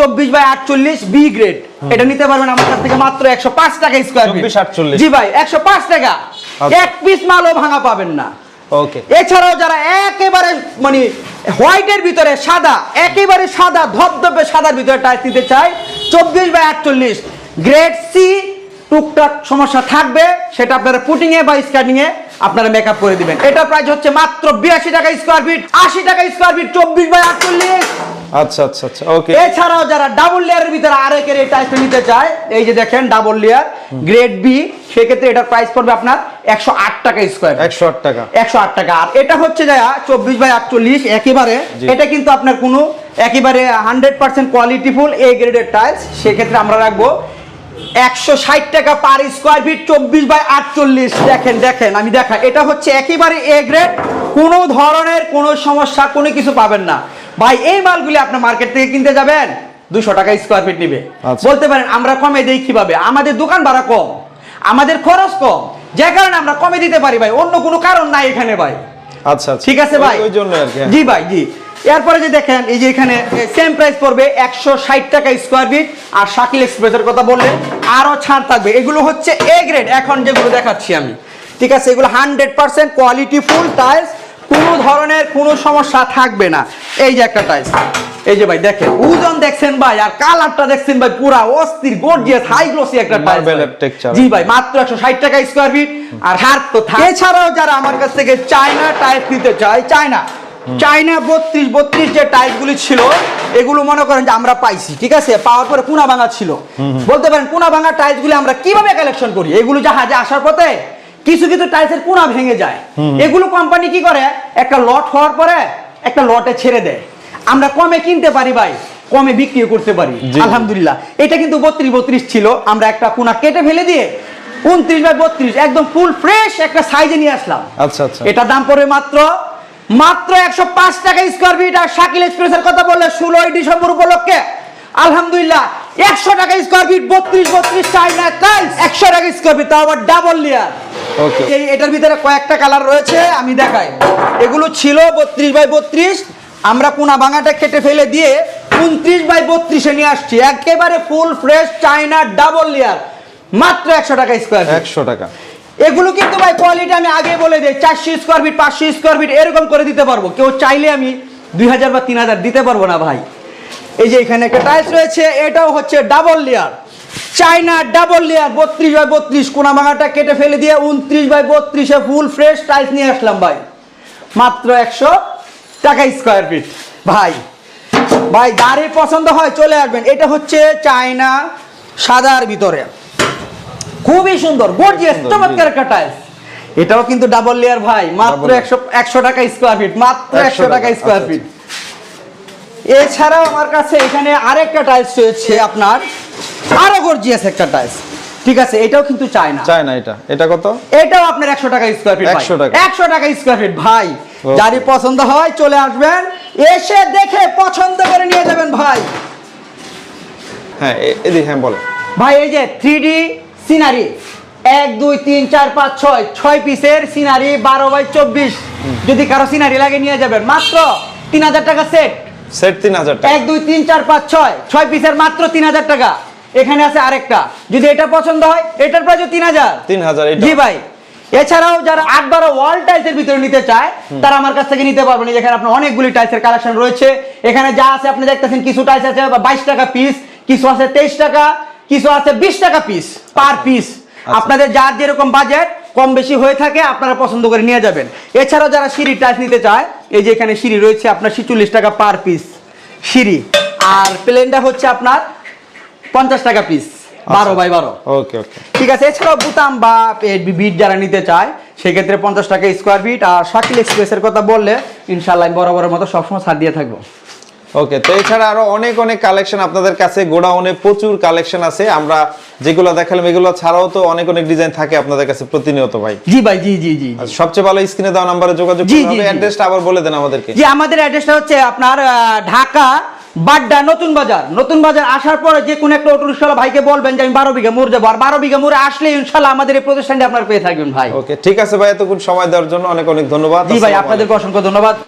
চব্বিশ বাই আটচল্লিশ B grade এটা নিতে পারবেন আমার কাছ থেকে মাত্র একশো পাঁচ টাকা স্কোয়ার 24, 48 জি ভাই একশো পাঁচ টাকা। আচ্ছা। এক পিস মালও ভাঙা পাবেন না। ওকে। এছাড়াও যারা একেবারে মানে হোয়াইটের ভিতরে সাদা একেবারে সাদা ধবধবে সাদার ভিতরে টাইলস নিতে চাই চব্বিশ বাই আটচল্লিশ। গ্রেড সি টুকটাক সমস্যা থাকবে সেটা আপনারা পুটিং এ বা স্কার্টিং আপনারা মেকআপ করে দিবেন। এটা প্রাইস হচ্ছে মাত্র বিরাশি টাকা স্কোয়ার ফিট আশি টাকা স্কোয়ার ফিট চব্বিশ বাই আটচল্লিশ। আচ্ছা আচ্ছা আচ্ছা ওকে এছাড়াও যারা ডাবল লেয়ারের ভিতরে আরেকের এই টাইপটা নিতে চায় এই যে দেখেন ডাবল লেয়ার গ্রেড বি সেক্ষেত্রে এটার প্রাইস পড়বে আপনার একশো আট টাকা স্কোয়ার একশো আট টাকা। একশো আট টাকা। আর এটা হচ্ছে যা চব্বিশ বাই আটচল্লিশ একেবারে এটা কিন্তু আপনার কোনো একেবারে হান্ড্রেড পার্সেন্ট কোয়ালিটিফুল এ গ্রেডের টাইলস সেক্ষেত্রে আমরা রাখব একশো ষাট টাকা পার স্কোয়ার ফিট চব্বিশ বাই আটচল্লিশ। দেখেন দেখেন আমি দেখা এটা হচ্ছে একেবারে এ গ্রেড কোনো ধরনের কোনো সমস্যা কোনো কিছু পাবেন না। ভাই এই মালগুলি আপনি মার্কেট থেকে কিনতে যাবেন দুশো টাকা স্কোয়ার ফিট নিবে। আচ্ছা। বলতে পারেন আমরা কমে দিই কীভাবে? আমাদের দোকান ভাড়া কম আমাদের খরচ কম। যে কারণে আমরা কমে দিতে পারি ভাই অন্য কোনো কারণ নাই এখানে ভাই। আচ্ছা আচ্ছা। ঠিক আছে ভাই? ওই- জন্য আর কি হ্যাঁ। জি ভাই জি। এরপরে যে দেখেন এই যে এখানে সেম প্রাইস পড়বে একশো ষাট টাকা স্কোয়ার ফিট আর শাকিল এক্সপ্রেসের কথা বললে আরও ছাড় থাকবে। এগুলো হচ্ছে এ গ্রেড এখন যেগুলো দেখাচ্ছি আমি। ঠিক আছে এগুলো hundred percent quality full tiles কোনো ধরনের কোনো সমস্যা থাকবে না। এই যে একটা টাইলস এই যে ভাই দেখেন ওজন দেখছেন ভাই আর কালারটা দেখছেন ভাই পুরা অস্থির গর্জিয়াস হাই গ্লোসি একটা টাইলস। জি ভাই মাত্র একশো ষাট টাকা স্কোয়ার ফিট আর হার তো থাকে। এছাড়াও যারা আমার কাছ থেকে চায়না টাইপ নিতে চায় চায়না। চায়না বত্রিশ বত্রিশ যে টাইপগুলি ছিল এগুলো মনে করেন যে আমরা পাইছি ঠিক আছে? পাওয়ার পরে পুনা ভাঙা ছিল বলতে পারেন পুনা ভাঙা টাইলসগুলি আমরা কীভাবে কালেকশন করি? এগুলো জাহাজে আসার পথে কিছু কিছু টাইলসের পুনা ভেঙে যায়। এগুলো কোম্পানি কি করে? একটা লট হওয়ার পরে একটা লটে ছেড়ে দেয়। আমরা কমে কিনতে পারি ভাই কমে বিক্রি করতে পারি আলহামদুলিল্লাহ। এটা কিন্তু বত্রিশ বত্রিশ ছিল আমরা একটা কোনা কেটে ফেলে দিয়ে উনত্রিশ বাই বত্রিশ একদম ফুল ফ্রেশ একটা সাইজে নিয়ে আসলাম। আচ্ছা আচ্ছা। এটা দাম পড়বে মাত্র মাত্র একশো পাঁচ টাকা স্কোয়ার ফিট আর শাকিল এক্সপ্রেসের কথা বললে ষোলোই ডিসেম্বর উপলক্ষে আলহামদুলিল্লাহ একশো টাকা স্কোয়ার ফিট বত্রিশ বত্রিশ চাইনা টাইলস একশো টাকা স্কোয়ার ফিট তাও আবার ডাবল লেয়ার এই এটার ভিতরে কয়েকটা কালার রয়েছে আমি দেখাই। এগুলো ছিল বত্রিশ বাই বত্রিশ। আমরা কোনা ভাঙাটা কেটে ফেলে দিয়ে উনত্রিশ বাই বত্রিশে নিয়ে আসছি। একেবারে full fresh China double layer মাত্র একশো টাকা স্কোয়ার একশো টাকা। এগুলো কিন্তু ভাই কোয়ালিটি আমি আগে বলে দিই চারশো স্কোয়ার ফিট পাঁচশো স্কোয়ার ফিট এরকম করে দিতে পারব। কেউ চাইলে আমি দুই হাজার বা তিন হাজার দিতে পারব না ভাই। এই যে এখানে একটা টাইলস রয়েছে এটাও হচ্ছে double layer China double layer বত্রিশ বাই বত্রিশ কোনা ভাঙাটা কেটে ফেলে দিয়ে উনত্রিশ বাই বত্রিশে ফুল ফ্রেশ টাইলস নিয়ে আসলাম ভাই। মাত্র একশো টাকা স্কোয়ার ফিট ভাই ভাই গাড়ি পছন্দ হয় চলে আসবেন। এটা হচ্ছে চায়না সাদার ভিতরে। খুবই সুন্দর গর্জিয়াস চমৎকার একটা টাইলস এটাও কিন্তু ডাবল লেয়ার ভাই মাত্র একশো একশো টাকা স্কোয়ার ফিট মাত্র একশো টাকা স্কোয়ার আচ্ছা, ফিট এছাড়াও আমার কাছে এখানে আরেকটা টাইলস রয়েছে আপনার। আরও গর্জিয়াস একটা টাইলস ঠিক আছে এটাও কিন্তু চায় না চায় না এটা। এটা কত? এটাও আপনার একশো টাকা স্কোয়ার ফিট 100 টাকা। একশো টাকা স্কোয়ার ফিট ভাই। যারই পছন্দ হয় চলে আসবেন। এসে দেখে পছন্দ করে নিয়ে যাবেন ভাই। হ্যাঁ এদিকে হ্যাঁ বলে। ভাই এই যে থ্রি ডি সিনারি এক দুই তিন চার পাঁচ ছয়। ছয় পিসের সিনারি বারো বাই চব্বিশ। যদি কারও সিনারি লাগে নিয়ে যাবেন। মাত্র তিন হাজার টাকা সেট সেট তিন হাজার টাকা। এক দুই তিন চার পাঁচ ছয়। ছয় পিসের মাত্র তিন হাজার টাকা। এখানে আছে আরেকটা। যদি এটা পছন্দ হয় এটার প্রাইস তিন হাজার। তিন হাজার জি ভাই। এছাড়াও যারা আট বারো ওয়াল টাইলসের ভিতরে নিতে চায় তারা আমার কাছ থেকে নিতে পারবেন। যেখানে আপনার অনেকগুলি টাইলসের কালেকশন রয়েছে। এখানে যা আছে আপনি দেখতেছেন কিছু টাইলস আছে বাইশ টাকা পিস কিছু আছে তেইশ টাকা কিছু আছে বিশ টাকা পিস পার পিস আপনাদের যার যেরকম বাজেট কম বেশি হয়ে থাকে আপনারা পছন্দ করে নিয়ে যাবেন। এছাড়াও যারা সিঁড়ি টাইলস নিতে চায় এই যে এখানে সিঁড়ি রয়েছে আপনার ছিচল্লিশ টাকা পার পিস সিঁড়ি। আর প্লেনটা হচ্ছে আপনার পঞ্চাশ টাকা পিস বারো বাই বারো। ওকে ওকে ঠিক আছে এছাড়াও বুতাম বা বিট যারা নিতে চায় সেক্ষেত্রে পঞ্চাশ টাকা স্কোয়ার ফিট আর শাকিল এক্সপ্রেসের কথা বললে ইনশাল্লাহ বরাবরের মতো সবসময় ছাড় দিয়ে থাকব। ওকে তো এছাড়া আরও অনেক অনেক কালেকশন আপনাদের কাছে গোডাউনে প্রচুর কালেকশন আছে। আমরা যেগুলো দেখালাম এগুলো ছাড়াও তো অনেক অনেক ডিজাইন থাকে আপনাদের কাছে প্রতিনিয়ত ভাই। জি ভাই জি জি জি। সবচেয়ে ভালো স্ক্রিনে দেওয়া নাম্বারে যোগাযোগ করতে হবে অ্যাড্রেসটা আবার বলে দেন আমাদেরকে। জি আমাদের অ্যাড্রেসটা হচ্ছে আপনার ঢাকা বাড্ডা নতুন বাজার। নতুন বাজার আসার পরে যে কোনো একটা অটোরিক্সাওয়ালা ভাইকে বলবেন যে আমি বারো বিঘা মোড় যাব। আর বারো বিঘা মোড়ে আসলে ইনশাল্লাহ আমাদের এই প্রতিষ্ঠানটি আপনার পেয়ে থাকবেন ভাই। ওকে ঠিক আছে ভাই এতক্ষণ সময় দেওয়ার জন্য অনেক অনেক ধন্যবাদ। জি ভাই আপনাদেরকে অসংখ্য ধন্যবাদ।